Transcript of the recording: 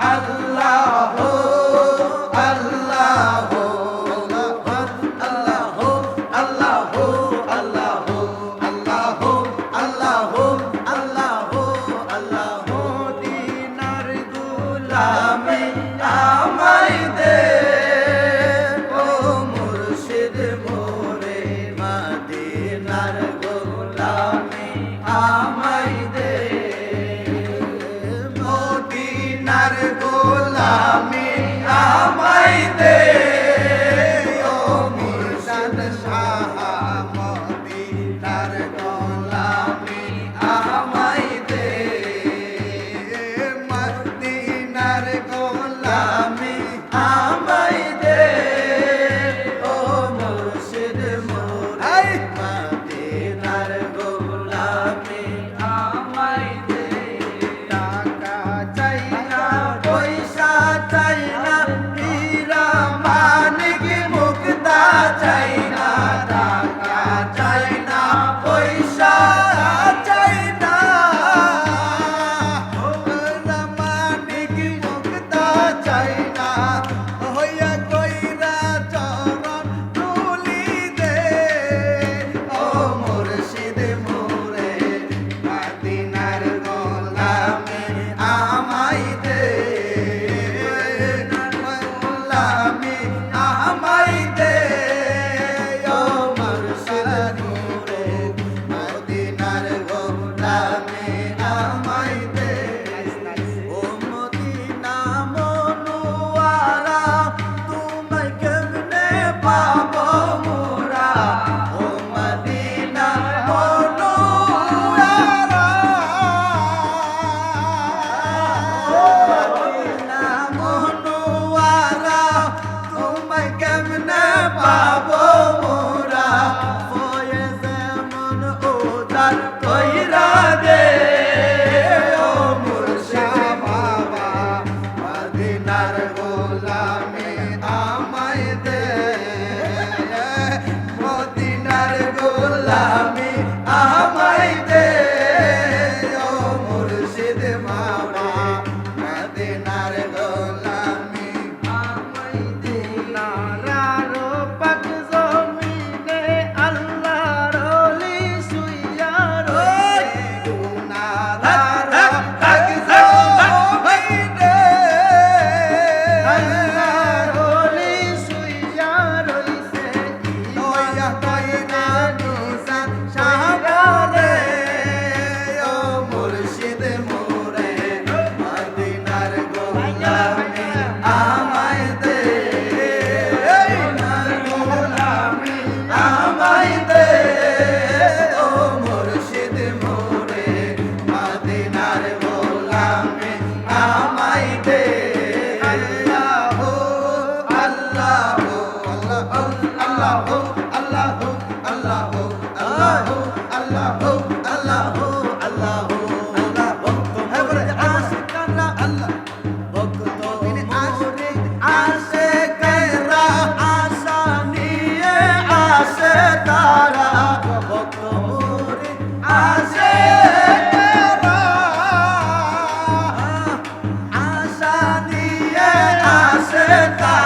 I do. তোমায় কেমনে পাবো মোরা? হয়ে যেমন উদার কইরা দে। Senta